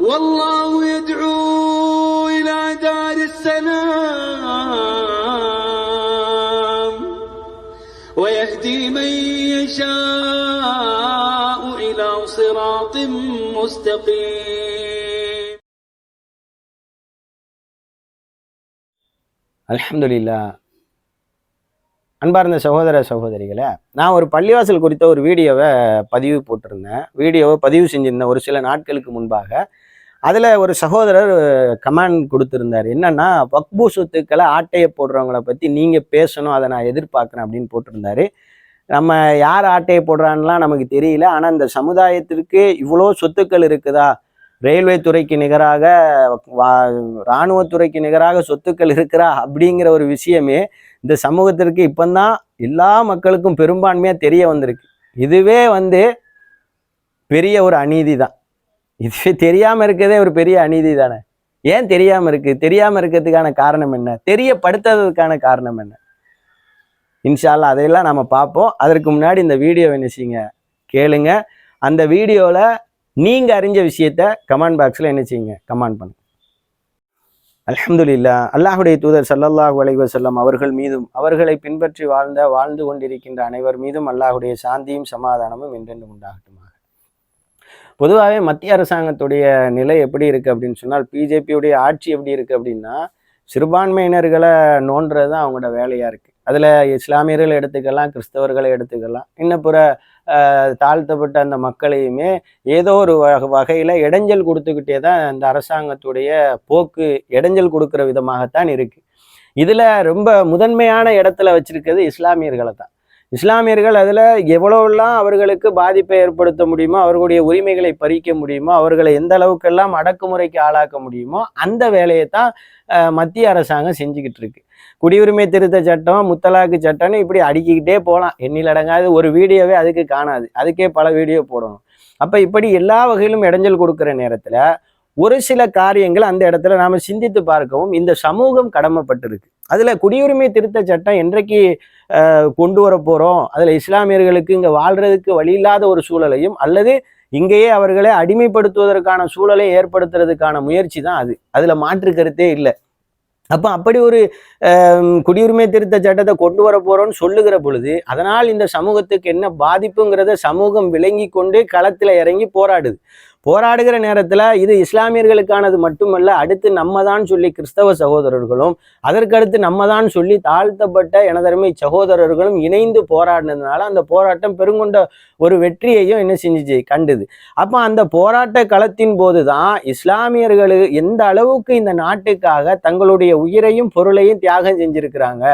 والله يدعو إلى دار السلام ويهدي من يشاء إلى صراط مستقيم அல்ஹம்துலில்லா அன்பார்ந்த சகோதர சகோதரிகளே நான் ஒரு பள்ளிவாசல் குறித்த ஒரு வீடியோவை பதிவு போட்டிருந்தேன் வீடியோவை பதிவு செஞ்சிருந்தேன் ஒரு சில நாட்களுக்கு முன்பாக அதில் ஒரு சகோதரர் கமெண்ட் கொடுத்துருந்தார். என்னன்னா வக்பு சொத்துக்களை ஆட்டையை போடுறவங்கள பற்றி நீங்கள் பேசணும் அதை நான் எதிர்பார்க்குறேன் அப்படின்னு போட்டிருந்தாரு. நம்ம யார் ஆட்டையை போடுறான்லாம் நமக்கு தெரியல. ஆனால் இந்த சமுதாயத்திற்கு இவ்வளோ சொத்துக்கள் இருக்குதா? ரயில்வே துறைக்கு நிகராக வா- இராணுவத்துறைக்கு நிகராக சொத்துக்கள் இருக்கிறா அப்படிங்கிற ஒரு விஷயமே இந்த சமூகத்திற்கு இப்போந்தான் எல்லா மக்களுக்கும் பெரும்பான்மையாக தெரிய வந்திருக்கு. இதுவே வந்து பெரிய ஒரு அநீதி தான். இதுவே தெரியாமல் இருக்கிறதே ஒரு பெரிய அநீதி தானே? ஏன் தெரியாமல் இருக்கு? தெரியாமல் இருக்கிறதுக்கான காரணம் என்ன? தெரியப்படுத்தாததுக்கான காரணம் என்ன? இன்ஷால்லா அதையெல்லாம் நம்ம பார்ப்போம். அதற்கு முன்னாடி இந்த வீடியோ என்ன செய்யுங்க? கேளுங்க. அந்த வீடியோவில் நீங்கள் அறிஞ்ச விஷயத்த கமெண்ட் பாக்ஸில் என்ன செய்யுங்க? கமெண்ட் பண்ணுங்க. அலமதுல்லா அல்லாஹுடைய தூதர் சல்லல்லாஹு அலைஹி வஸல்லம் அவர்கள் மீதும் அவர்களை பின்பற்றி வாழ்ந்த வாழ்ந்து கொண்டிருக்கின்ற அனைவர் மீதும் அல்லாஹுடைய சாந்தியும் சமாதானமும் என்றென்று உண்டாகட்டுமா? பொதுவாகவே மத்திய அரசாங்கத்துடைய நிலை எப்படி இருக்குது அப்படின்னு சொன்னால் பிஜேபியுடைய ஆட்சி எப்படி இருக்குது அப்படின்னா சிறுபான்மையினர்களை நோன்றது தான் அவங்களோட வேலையாக இருக்குது அதில் இஸ்லாமியர்களை எடுத்துக்கலாம் கிறிஸ்தவர்களை எடுத்துக்கலாம். இன்னும் பிற தாழ்த்தப்பட்ட அந்த மக்களையுமே ஏதோ ஒரு வக- இடைஞ்சல் கொடுத்துக்கிட்டே தான் அந்த அரசாங்கத்துடைய போக்கு இடைஞ்சல் கொடுக்குற விதமாகத்தான் இருக்குது இதில் ரொம்ப முதன்மையான இடத்துல வச்சுருக்கிறது இஸ்லாமியர்களை தான் இஸ்லாமியர்கள் அதில் எவ்வளவெல்லாம் அவர்களுக்கு பாதிப்பை ஏற்படுத்த முடியுமோ அவர்களுடைய உரிமைகளை பறிக்க முடியுமோ அவர்களை எந்த அளவுக்கெல்லாம் அடக்குமுறைக்கு ஆளாக்க முடியுமோ அந்த வேலையை தான் மத்திய அரசாங்கம் செஞ்சுக்கிட்டு இருக்கு. குடியுரிமை திருத்த சட்டம் முத்தலாக்கு சட்டம்னு இப்படி அடுக்கிக்கிட்டே போகலாம் எண்ணில் அடங்காது ஒரு வீடியோவே அதுக்கு காணாது. அதுக்கே பல வீடியோ போடணும். அப்போ இப்படி எல்லா வகையிலும் இடைஞ்சல் கொடுக்குற நேரத்தில் ஒரு சில காரியங்கள் அந்த இடத்துல நாம் சிந்தித்து பார்க்கவும் இந்த சமூகம் கடமைப்பட்டிருக்கு. அதில் குடியுரிமை திருத்த சட்டம் என்றைக்கு கொண்டு வர போகிறோம் அதுல இஸ்லாமியர்களுக்கு இங்க வாழ்றதுக்கு வழி இல்லாத ஒரு சூழலையும் அல்லது இங்கேயே அவர்களை அடிமைப்படுத்துவதற்கான சூழலை ஏற்படுத்துறதுக்கான முயற்சி தான் அது. அதுல மாற்று கருத்தே இல்லை. அப்போ அப்படி ஒரு குடியுரிமை திருத்த சட்டத்தை கொண்டு வர போகிறோன்னு சொல்லுகிற பொழுது அதனால் இந்த சமூகத்துக்கு என்ன பாதிப்புங்கிறத சமூகம் விளங்கி கொண்டு களத்துல இறங்கி போராடுது. போராடுகிற நேரத்துல இது இஸ்லாமியர்களுக்கானது மட்டுமல்ல அடுத்து நம்ம தான் சொல்லி கிறிஸ்தவ சகோதரர்களும் அதற்கடுத்து நம்ம தான் சொல்லி தாழ்த்தப்பட்ட எனதருமை சகோதரர்களும் இணைந்து போராடினதுனால அந்த போராட்டம் பெருங்கொண்ட ஒரு வெற்றியையும் என்ன செஞ்சிச்சு? கண்டுது. அப்ப அந்த போராட்ட களத்தின் போதுதான் இஸ்லாமியர்கள் எந்த அளவுக்கு இந்த நாட்டுக்காக தங்களுடைய உயிரையும் பொருளையும் தியாகம் செஞ்சிருக்கிறாங்க?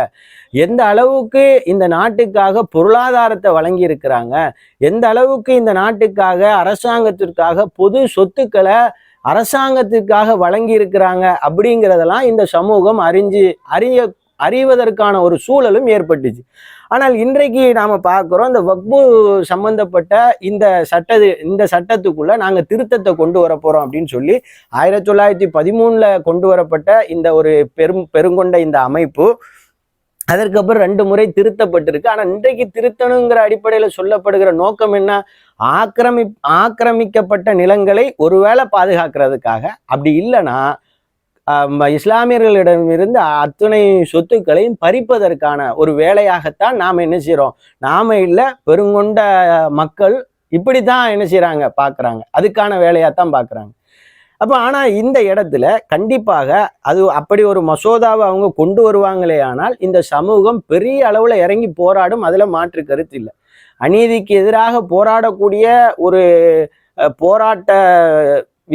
எந்த அளவுக்கு இந்த நாட்டுக்காக பொருளாதாரத்தை வழங்கி இருக்கிறாங்க எந்த அளவுக்கு இந்த நாட்டுக்காக அரசாங்கத்திற்காக பொது சொத்துக்களை அரசாங்கத்திற்காக வழங்கி இருக்கிறாங்க அப்படிங்கிறதெல்லாம் இந்த சமூகம் அறிஞ்சு அறிய அறிவதற்கான ஒரு சூழலும் ஏற்பட்டுச்சு. ஆனால் இன்றைக்கு நாம் பார்க்குறோம் இந்த வக்பு சம்பந்தப்பட்ட இந்த சட்ட இந்த சட்டத்துக்குள்ள நாங்கள் திருத்தத்தை கொண்டு வர அப்படின்னு சொல்லி ஆயிரத்தி தொள்ளாயிரத்தி பதிமூணில் கொண்டு வரப்பட்ட இந்த ஒரு பெரும் பெருங்கொண்ட இந்த அமைப்பு அதற்கப்புறம் ரெண்டு முறை திருத்தப்பட்டிருக்கு. ஆனா இன்றைக்கு திருத்தணுங்கிற அடிப்படையில சொல்லப்படுகிற நோக்கம் என்ன? ஆக்கிரமி ஆக்கிரமிக்கப்பட்ட நிலங்களை ஒருவேளை பாதுகாக்கிறதுக்காக. அப்படி இல்லைன்னா இஸ்லாமியர்களிடமிருந்து அத்துணை சொத்துக்களையும் பறிப்பதற்கான ஒரு வேலையாகத்தான் நாம் என்ன செய்கிறோம் நாம இல்லை பெருங்கொண்ட மக்கள் இப்படித்தான் என்ன செய்கிறாங்க பார்க்குறாங்க அதுக்கான வேலையாத்தான் பார்க்குறாங்க அப்போ ஆனால் இந்த இடத்துல கண்டிப்பாக அது அப்படி ஒரு மசோதாவை அவங்க கொண்டு வருவாங்களே ஆனால் இந்த சமூகம் பெரிய அளவில் இறங்கி போராடும் அதில் மாற்று கருத்து இல்லை. அநீதிக்கு எதிராக போராடக்கூடிய ஒரு போராட்ட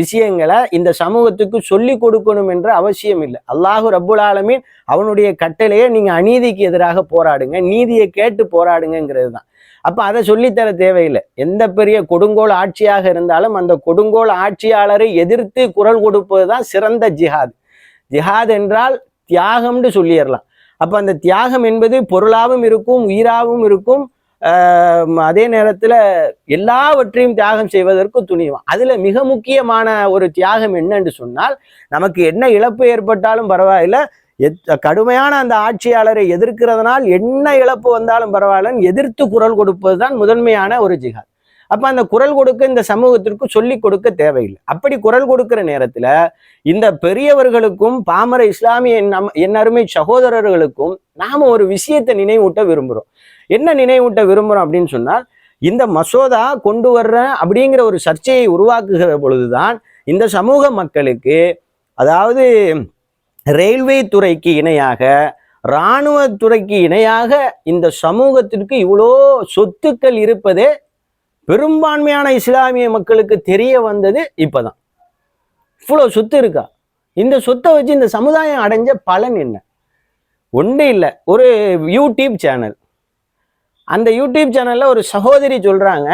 விஷயங்களை இந்த சமூகத்துக்கு சொல்லி கொடுக்கணும் என்ற அவசியம் இல்லை. அல்லாஹு ரப்புல் ஆலமீன் அவனுடைய கட்டளையே நீங்கள் அநீதிக்கு எதிராக போராடுங்க நீதியை கேட்டு போராடுங்கிறது தான். அப்போ அதை சொல்லித்தர தேவையில்லை. எந்த பெரிய கொடுங்கோல் ஆட்சியாக இருந்தாலும் அந்த கொடுங்கோல் ஆட்சியாளரை எதிர்த்து குரல் கொடுப்பது தான் சிறந்த ஜிஹாத். ஜிஹாத் என்றால் தியாகம்னு சொல்லிடலாம். அப்போ அந்த தியாகம் என்பது பொருளாகவும் இருக்கும் உயிராகவும் இருக்கும். அதே நேரத்தில் எல்லாவற்றையும் தியாகம் செய்வதற்கு துணிவான். அதில் மிக முக்கியமான ஒரு தியாகம் என்னன்னு சொன்னால் நமக்கு என்ன இழப்பு ஏற்பட்டாலும் பரவாயில்ல கடுமையான அந்த ஆட்சியாளரை எதிர்க்கிறதுனால் என்ன இழப்பு வந்தாலும் பரவாயில்லன்னு எதிர்த்து குரல் கொடுப்பது தான் முதன்மையான ஒரு ஜிஹாத். அப்ப அந்த குரல் கொடுக்க இந்த சமூகத்திற்கு சொல்லி கொடுக்க தேவையில்லை. அப்படி குரல் கொடுக்கிற நேரத்துல இந்த பெரியவர்களுக்கும் பாமர இஸ்லாமிய நம் என்னருமை சகோதரர்களுக்கும் நாம ஒரு விஷயத்தை நினைவூட்ட விரும்புகிறோம் என்ன நினைவூட்ட விரும்புகிறோம் அப்படின்னு சொன்னால் இந்த மசோதா கொண்டு வர்ற அப்படிங்கிற ஒரு சர்ச்சையை உருவாக்குகிற பொழுதுதான் இந்த சமூக மக்களுக்கு அதாவது ரயில்வே துறைக்கு இணையாக இராணுவத்துறைக்கு இணையாக இந்த சமூகத்திற்கு இவ்வளோ சொத்துக்கள் இருப்பதே பெரும்பான்மையான இஸ்லாமிய மக்களுக்கு தெரிய வந்தது இப்போதான். இவ்வளோ சொத்து இருக்கா? இந்த சொத்தை வச்சு இந்த சமுதாயம் அடைஞ்ச பலன் என்ன? ஒன்றே இல்லை ஒரு யூடியூப் சேனல். அந்த யூடியூப் சேனலில் ஒரு சகோதரி சொல்கிறாங்க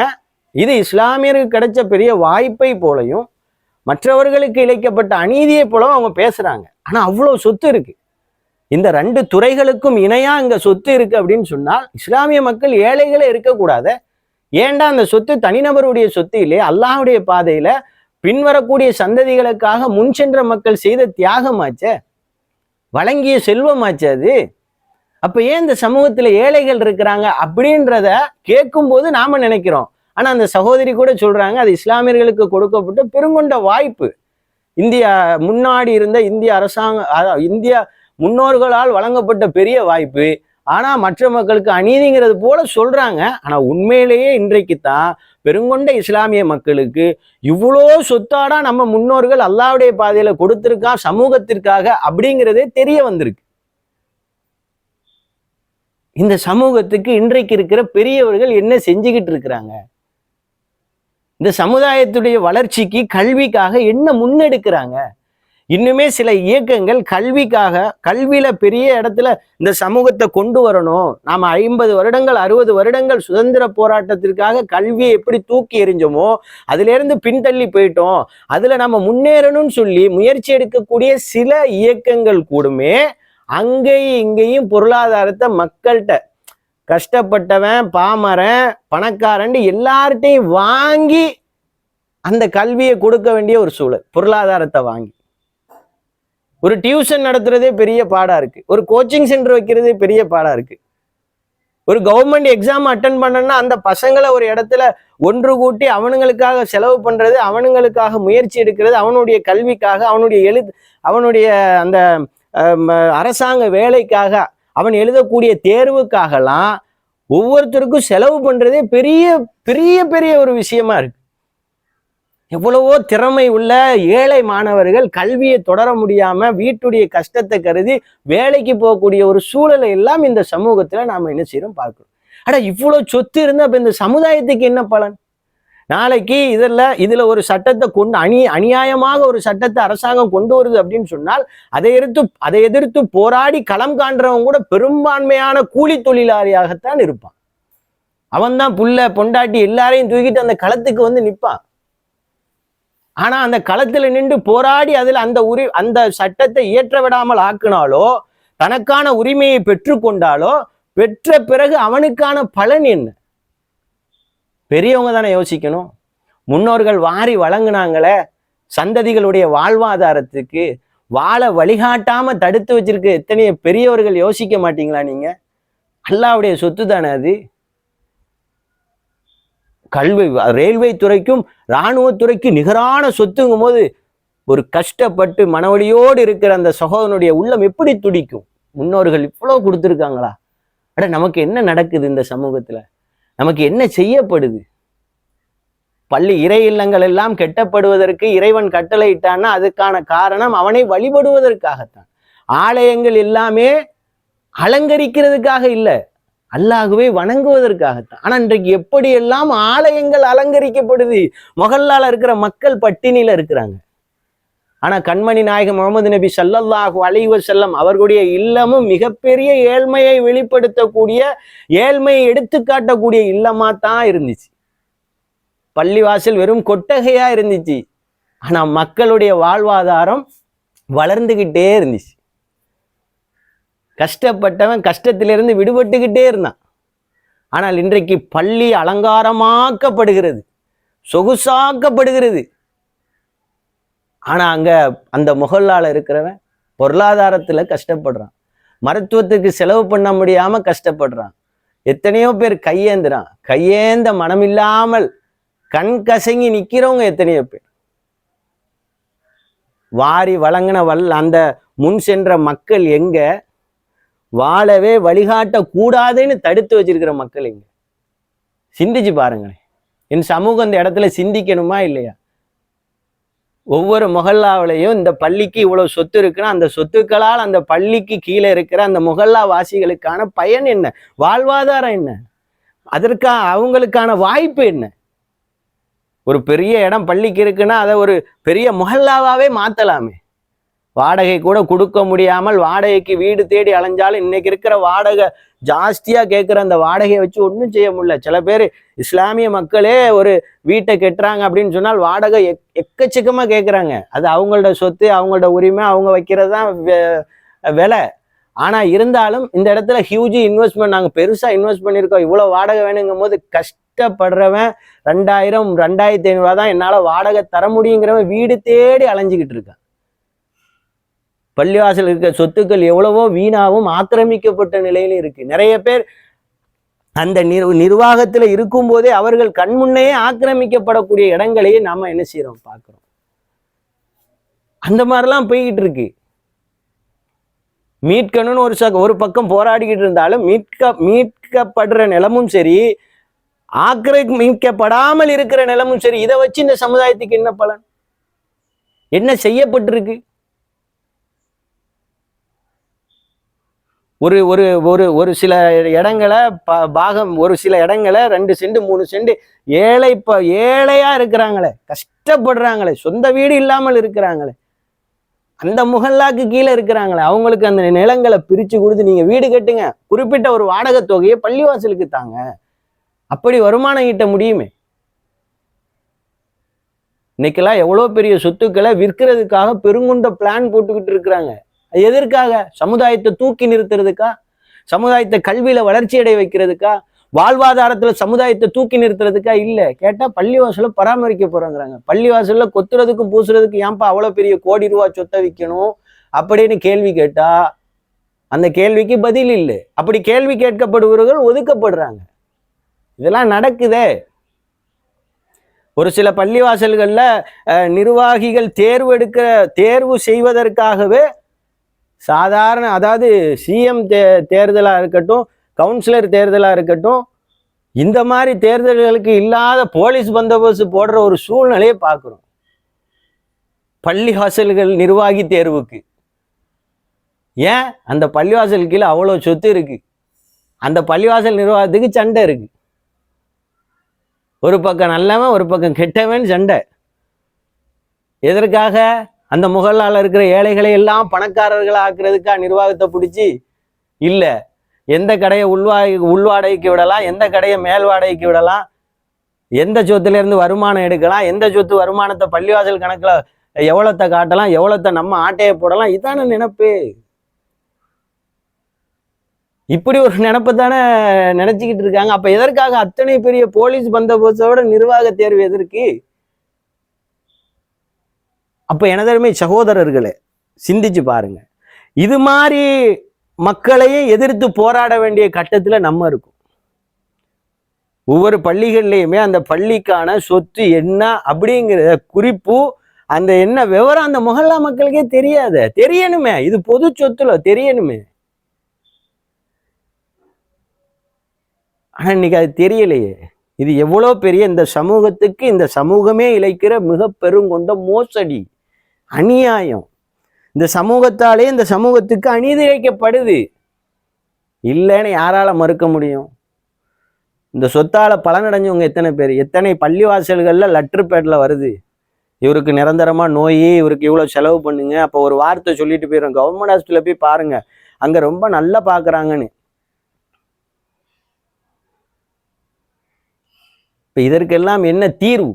இது இஸ்லாமியருக்கு கிடைச்ச பெரிய வாய்ப்பை போலையும் மற்றவர்களுக்கு இழைக்கப்பட்ட அநீதியை போலவும் அவங்க பேசுறாங்க. ஆனா அவ்வளோ சொத்து இருக்கு. இந்த ரெண்டு துறைகளுக்கும் இணையா இங்க சொத்து இருக்கு அப்படின்னு சொன்னால் இஸ்லாமிய மக்கள் ஏழைகளே இருக்கக்கூடாது. ஏன்டா அந்த சொத்து தனிநபருடைய சொத்து இல்லையே? அல்லாஹுடைய பாதையில பின்வரக்கூடிய சந்ததிகளுக்காக முன் சென்ற மக்கள் செய்த தியாகமாச்சே? வழங்கிய செல்வமாச்சு அது? அப்ப ஏன் இந்த சமூகத்துல ஏழைகள் இருக்கிறாங்க அப்படின்றத கேட்கும்போது நாம நினைக்கிறோம். ஆனா அந்த சகோதரி கூட சொல்றாங்க அது இஸ்லாமியர்களுக்கு கொடுக்கப்பட்ட பெருங்கொண்ட வாய்ப்பு. இந்தியா முன்னாடி இருந்த இந்திய அரசாங்க இந்தியா முன்னோர்களால் வழங்கப்பட்ட பெரிய வாய்ப்பு. ஆனா மற்ற மக்களுக்கு அநீதிங்கிறது போல சொல்றாங்க. ஆனா உண்மையிலேயே இன்றைக்கு தான் பெருங்கொண்ட இஸ்லாமிய மக்களுக்கு இவ்வளோ சொத்தாடா நம்ம முன்னோர்கள் அல்லாவுடைய பாதையில கொடுத்திருக்கா சமூகத்திற்காக அப்படிங்கிறதே தெரிய வந்திருக்கு. இந்த சமூகத்துக்கு இன்றைக்கு இருக்கிற பெரியவர்கள் என்ன செஞ்சுக்கிட்டு இருக்கிறாங்க? இந்த சமுதாயத்துடைய வளர்ச்சிக்கு கல்விக்காக என்ன முன்னெடுக்கிறாங்க? இன்னுமே சில இயக்கங்கள் கல்விக்காக கல்வியில பெரிய இடத்துல இந்த சமூகத்தை கொண்டு வரணும். நாம ஐம்பது வருடங்கள் அறுபது வருடங்கள் சுதந்திர போராட்டத்திற்காக கல்வியை எப்படி தூக்கி எறிஞ்சோமோ அதுல இருந்து பின்தள்ளி போயிட்டோம். அதுல நம்ம முன்னேறணும்னு சொல்லி முயற்சி எடுக்கக்கூடிய சில இயக்கங்கள் கூடமே அங்கேயும் இங்கேயும் பொருளாதாரத்தை மக்கள்கிட்ட கஷ்டப்பட்டவன் பாமரன் பணக்காரன் எல்லார்ட்டையும் வாங்கி அந்த கல்வியை கொடுக்க வேண்டிய ஒரு சூழல். பொருளாதாரத்தை வாங்கி. ஒரு டியூஷன் நடத்துறதே பெரிய பாடா இருக்கு. ஒரு கோச்சிங் சென்டர் வைக்கிறதே பெரிய பாடா இருக்கு. ஒரு கவர்மெண்ட் எக்ஸாம் அட்டன் பண்ணனா அந்த பசங்களை ஒரு இடத்துல ஒன்று கூட்டி அவனுங்களுக்காக செலவு பண்றது அவனுங்களுக்காக முயற்சி எடுக்கிறது அவனுடைய கல்விக்காக அவனுடைய எழுத்து அவனுடைய அந்த அரசாங்க வேலைக்காக அவன் எழுதக்கூடிய தேர்வுக்காகலாம் ஒவ்வொருத்தருக்கும் செலவு பண்ணுறதே பெரிய பெரிய பெரிய ஒரு விஷயமா இருக்கு. எவ்வளவோ திறமை உள்ள ஏழை மாணவர்கள் கல்வியை தொடர முடியாம வீட்டுடைய கஷ்டத்தை கருதி வேலைக்கு போகக்கூடிய ஒரு சூழலை எல்லாம் இந்த சமூகத்துல நாம என்ன செய்யறோம் பார்க்கிறோம். ஆனா இவ்வளவு சொத்து இருந்தா அப்ப இந்த சமுதாயத்துக்கு என்ன பலன்? நாளைக்கு இதில் இதுல ஒரு சட்டத்தை கொண்டு அணி அநியாயமாக ஒரு சட்டத்தை அரசாங்கம் கொண்டு வருது அப்படின்னு சொன்னால் அதை எதிர்த்து அதை எதிர்த்து போராடி களம் காண்றவன் கூட பெரும்பான்மையான கூலி தொழிலாளியாகத்தான் இருப்பான். அவன் தான் புள்ள பொண்டாட்டி எல்லாரையும் தூக்கிட்டு அந்த களத்துக்கு வந்து நிற்பான் ஆனா அந்த களத்துல நின்று போராடி அதுல அந்த உரி அந்த சட்டத்தை இயற்ற விடாமல் ஆக்கினாலோ தனக்கான உரிமையை பெற்றுக்கொண்டாலோ பெற்ற பிறகு அவனுக்கான பலன் என்ன? பெரியவங்க தானே யோசிக்கணும்? முன்னோர்கள் வாரி வழங்கினாங்களே சந்ததிகளுடைய வாழ்வாதாரத்துக்கு வாழ வழிகாட்டாம தடுத்து வச்சிருக்க எத்தனையோ பெரியவர்கள் யோசிக்க மாட்டீங்களா நீங்க? அல்லாவுடைய சொத்து தானே அது. கல்வி ரயில்வே துறைக்கும் இராணுவத்துறைக்கும் நிகரான சொத்துங்கும் போது ஒரு கஷ்டப்பட்டு மனவழியோடு இருக்கிற அந்த சகோதரனுடைய உள்ளம் எப்படி துடிக்கும்? முன்னோர்கள் இவ்வளோ கொடுத்துருக்காங்களா? அட நமக்கு என்ன நடக்குது இந்த சமூகத்துல? நமக்கு என்ன செய்யப்படுது? பள்ளி இறை இல்லங்கள் எல்லாம் கெட்டப்படுவதற்கு இறைவன் கட்டளையிட்டான்னா அதுக்கான காரணம் அவனை வழிபடுவதற்காகத்தான். ஆலயங்கள் எல்லாமே அலங்கரிக்கிறதுக்காக இல்லை அல்லாகவே வணங்குவதற்காகத்தான். ஆனா இன்றைக்கு எப்படியெல்லாம் ஆலயங்கள் அலங்கரிக்கப்படுது? மொகல்லால இருக்கிற மக்கள் பட்டினியில இருக்கிறாங்க. ஆனால் கண்மணி நாயகம் முகமது நபி சல்லல்லாஹு அலைஹி செல்லம் அவர்களுடைய இல்லமும் மிகப்பெரிய ஏழ்மையை வெளிப்படுத்தக்கூடிய ஏழ்மையை எடுத்துக்காட்டக்கூடிய இல்லமா தான் இருந்துச்சு. பள்ளிவாசல் வெறும் கொட்டகையா இருந்துச்சு. ஆனால் மக்களுடைய வாழ்வாதாரம் வளர்ந்துக்கிட்டே இருந்துச்சு. கஷ்டப்பட்டவன் கஷ்டத்திலிருந்து விடுபட்டுக்கிட்டே இருந்தான். ஆனால் இன்றைக்கு பள்ளி அலங்காரமாக்கப்படுகிறது சொகுசாக்கப்படுகிறது. ஆனா அங்க அந்த முகல்லால இருக்கிறவன் பொருளாதாரத்துல கஷ்டப்படுறான். மருத்துவத்துக்கு செலவு பண்ண முடியாம கஷ்டப்படுறான். எத்தனையோ பேர் கையேந்துறான். கையேந்த மனமில்லாமல் கண் கசங்கி நிக்கிறவங்க எத்தனையோ பேர். வாரி வழங்கின வல் அந்த முன் சென்ற மக்கள் எங்க? வாழவே வழிகாட்ட கூடாதுன்னு தடுத்து வச்சிருக்கிற மக்கள் எங்க? சிந்திச்சு பாருங்களேன். என் சமூகம் அந்த இடத்துல சிந்திக்கணுமா இல்லையா? ஒவ்வொரு மொஹல்லாவிலையும் இந்த பள்ளிக்கு இவ்வளவு சொத்து இருக்குன்னா அந்த சொத்துக்களால் அந்த பள்ளிக்கு கீழே இருக்கிற அந்த முகல்லா வாசிகளுக்கான பயன் என்ன? வாழ்வாதாரம் என்ன? அதற்கா அவங்களுக்கான வாய்ப்பு என்ன? ஒரு பெரிய இடம் பள்ளிக்கு இருக்குன்னா அதை ஒரு பெரிய முஹல்லாவாவே மாத்தலாமே. வாடகை கூட கொடுக்க முடியாமல் வாடகைக்கு வீடு தேடி அலைஞ்சாலும் இன்னைக்கு இருக்கிற வாடகை ஜாஸ்தியா கேட்குற அந்த வாடகையை வச்சு ஒன்றும் செய்ய முடியல. சில பேர் இஸ்லாமிய மக்களே ஒரு வீட்டை கெட்டுறாங்க அப்படின்னு சொன்னால் வாடகை எக் எக்கச்சக்கமாக கேட்குறாங்க அது அவங்களோட சொத்து அவங்களோட உரிமை அவங்க வைக்கிறது தான் விலை. ஆனால் இருந்தாலும் இந்த இடத்துல ஹியூஜி இன்வெஸ்ட்மெண்ட் நாங்கள் பெருசாக இன்வெஸ்ட் பண்ணியிருக்கோம். இவ்வளோ வாடகை வேணுங்கும் போது கஷ்டப்படுறவன் ரெண்டாயிரம் ரெண்டாயிரத்தி ஐநூறுவா தான் என்னால் வாடகை தர முடியுங்கிறவன் வீடு தேடி அலைஞ்சிக்கிட்டு இருக்கான். பள்ளிவாசல் இருக்க சொத்துக்கள் எவ்வளவோ வீணாவும் ஆக்கிரமிக்கப்பட்ட நிலையில இருக்கு. நிறைய பேர் அந்த நிர் நிர்வாகத்துல இருக்கும்போதே அவர்கள் கண்முன்னே ஆக்கிரமிக்கப்படக்கூடிய இடங்களையே நாம என்ன செய்யறோம் பார்க்கிறோம். அந்த மாதிரிலாம் போய்கிட்டு இருக்கு. மீட்கணும்னு ஒரு சக ஒரு பக்கம் போராடிக்கிட்டு இருந்தாலும் மீட்க மீட்கப்படுற நிலமும் சரி ஆக்கிரமிக்கப்படாமல் இருக்கிற நிலமும் சரி இதை வச்சு இந்த சமுதாயத்துக்கு என்ன பலன்? என்ன செய்யப்பட்டிருக்கு? ஒரு ஒரு ஒரு ஒரு சில இடங்களை ப பாகம் ஒரு சில இடங்களை ரெண்டு செண்டு மூணு செண்டு ஏழை இப்போ ஏழையா இருக்கிறாங்களே கஷ்டப்படுறாங்களே சொந்த வீடு இல்லாமல் இருக்கிறாங்களே அந்த முகல்லாக்கு கீழே இருக்கிறாங்களே அவங்களுக்கு அந்த நிலங்களை பிரித்து கொடுத்து நீங்கள் வீடு கட்டுங்க குறிப்பிட்ட ஒரு வாடகை தொகையை பள்ளிவாசலுக்கு தாங்க. அப்படி வருமானம் ஈட்ட முடியுமே? இன்னைக்கெல்லாம் எவ்வளோ பெரிய சொத்துக்களை விற்கிறதுக்காக பெருங்குண்ட பிளான் போட்டுக்கிட்டு இருக்கிறாங்க. எதற்காக? சமுதாயத்தை தூக்கி நிறுத்துறதுக்கா? சமுதாயத்தை கல்வியில வளர்ச்சி அடைய வைக்கிறதுக்கா? வாழ்வாதாரத்துல சமுதாயத்தை தூக்கி நிறுத்துறதுக்கா? இல்ல. கேட்டா பள்ளிவாசல பராமரிக்க போறாங்கிறாங்க. பள்ளிவாசல்ல கொத்துறதுக்கும் பூசுறதுக்கும் ஏன்பா அவ்வளவு பெரிய கோடி ரூபா சொத்தை விற்கணும் அப்படின்னு கேள்வி கேட்டா அந்த கேள்விக்கு பதில் இல்லை. அப்படி கேள்வி கேட்கப்படுபவர்கள் ஒதுக்கப்படுறாங்க. இதெல்லாம் நடக்குதே. ஒரு சில பள்ளிவாசல்கள்ல நிர்வாகிகள் தேர்வு எடுக்க தேர்வு செய்வதற்காகவே சாதாரண அதாவது சிஎம் தே தேர்தலாக இருக்கட்டும் கவுன்சிலர் தேர்தலாக இருக்கட்டும் இந்த மாதிரி தேர்தல்களுக்கு இல்லாத போலீஸ் பந்தோபஸ்து போடுற ஒரு சூழ்நிலையை பார்க்குறோம். பள்ளிவாசல்கள் நிர்வாகி தேர்வுக்கு. ஏன்? அந்த பள்ளிவாசல் கீழே அவ்வளோ சொத்து இருக்குது அந்த பள்ளிவாசல் நிர்வாகத்துக்கு சண்டை இருக்குது ஒரு பக்கம் நல்லவன் ஒரு பக்கம் கெட்டவன் சண்டை. எதற்காக? அந்த முகலால் இருக்கிற ஏழைகளை எல்லாம் பணக்காரர்களா ஆக்குறதுக்கா நிர்வாகத்தை பிடிச்சி? இல்லை. எந்த கடையை உள்வா உள்வாடகைக்கு விடலாம் எந்த கடையை மேல் வாடகைக்கு விடலாம் எந்த சொத்துலேருந்து வருமானம் எடுக்கலாம் எந்த சொத்து வருமானத்தை பள்ளிவாசல் கணக்கில் எவ்வளோத்தை காட்டலாம் எவ்வளோத்தை நம்ம ஆட்டையை போடலாம் இதான நினப்பு. இப்படி ஒரு நினப்பு தானே நினச்சிக்கிட்டு இருக்காங்க. அப்போ எதற்காக அத்தனை பெரிய போலீஸ் பந்தோபஸ்தோட நிர்வாக தேர்வு எதற்கு? அப்போ எனதருமை சகோதரர்களே சிந்திச்சு பாருங்க. இது மாதிரி மக்களையே எதிர்த்து போராட வேண்டிய கட்டத்தில் நம்ம இருக்கும். ஒவ்வொரு பள்ளிகள்லையுமே அந்த பள்ளிக்கான சொத்து என்ன அப்படிங்கிற குறிப்பு அந்த என்ன விவரம் அந்த முகல்லா மக்களுக்கே தெரியாத. தெரியணுமே. இது பொது சொத்துல தெரியணுமே. ஆனா இன்னைக்கு அது தெரியலையே. இது எவ்வளோ பெரிய இந்த சமூகத்துக்கு இந்த சமூகமே இழைக்கிற மிக பெருங்கொண்ட மோசடி. அநியாயம். இந்த சமூகத்தாலே இந்த சமூகத்துக்கு அநீதி இழைக்கப்படுது இல்லைன்னு யாரால மறுக்க முடியும்? இந்த சொத்தால பலனடைஞ்சவங்க எத்தனை பேர்? எத்தனை பள்ளிவாசல்கள்ல லெட்டர் பேட்ல வருது? இவருக்கு நிரந்தரமா நோய் இவருக்கு இவ்வளோ செலவு பண்ணுங்க. அப்போ ஒரு வார்த்தை சொல்லிட்டு போயிடும் கவர்மெண்ட் ஹாஸ்பிட்டல போய் பாருங்க. அங்க ரொம்ப நல்லா பாக்குறாங்கன்னு. இப்போ இதற்கெல்லாம் என்ன தீர்வு?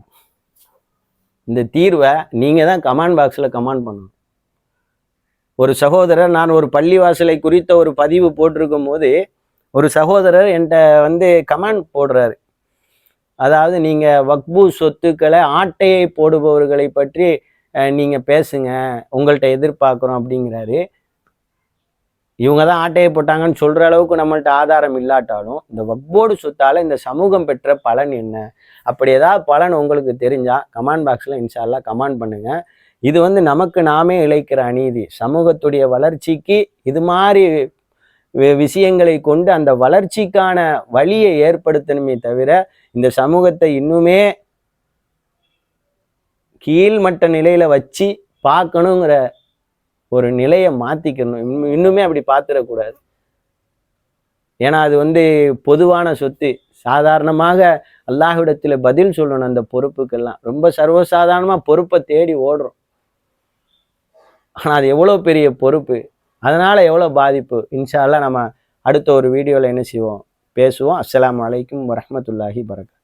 இந்த தீர்வை நீங்கள் தான் கமெண்ட் பாக்ஸில் கமெண்ட் பண்ணணும். ஒரு சகோதரர் நான் ஒரு பள்ளிவாசலை குறித்த ஒரு பதிவு போட்டிருக்கும் போது ஒரு சகோதரர் என்கிட்ட வந்து கமெண்ட் போடுறாரு. அதாவது நீங்கள் வக்பு சொத்துக்களை ஆட்டையை போடுபவர்களை பற்றி நீங்கள் பேசுங்க உங்கள்கிட்ட எதிர்பார்க்குறோம் அப்படிங்கிறாரு. இவங்க தான் ஆட்டையை போட்டாங்கன்னு சொல்கிற அளவுக்கு நம்மள்ட்ட ஆதாரம் இல்லாட்டாலும் இந்த வக்போர்டு சொத்தால் இந்த சமூகம் பெற்ற பலன் என்ன? அப்படி ஏதாவது பலன் உங்களுக்கு தெரிஞ்சால் கமெண்ட் பாக்ஸில் இன்ஷால்லா கமெண்ட் பண்ணுங்கள் இது வந்து நமக்கு நாமே இழைக்கிற அநீதி. சமூகத்துடைய வளர்ச்சிக்கு இது மாதிரி வி- விஷயங்களை கொண்டு அந்த வளர்ச்சிக்கான வழியை ஏற்படுத்தணுமே தவிர இந்த சமூகத்தை இன்னுமே கீழ்மட்ட நிலையில் வச்சு பார்க்கணுங்கிற ஒரு நிலையை மாத்திக்கணும். இன்னும் இன்னுமே அப்படி பார்த்துடக்கூடாது ஏன்னா அது வந்து பொதுவான சொத்து. சாதாரணமாக அல்லாஹ்விடத்துல பதில் சொல்லணும் அந்த பொறுப்புக்கெல்லாம். ரொம்ப சர்வசாதாரணமா பொறுப்பை தேடி ஓடுறோம். ஆனா அது எவ்வளோ பெரிய பொறுப்பு? அதனால எவ்வளோ பாதிப்பு? இன்ஷால்லாம் நம்ம அடுத்த ஒரு வீடியோவில் என்ன செய்வோம்? பேசுவோம். அஸ்லாம் அலைக்கும் வரமத்துல்லாஹி வரகாத்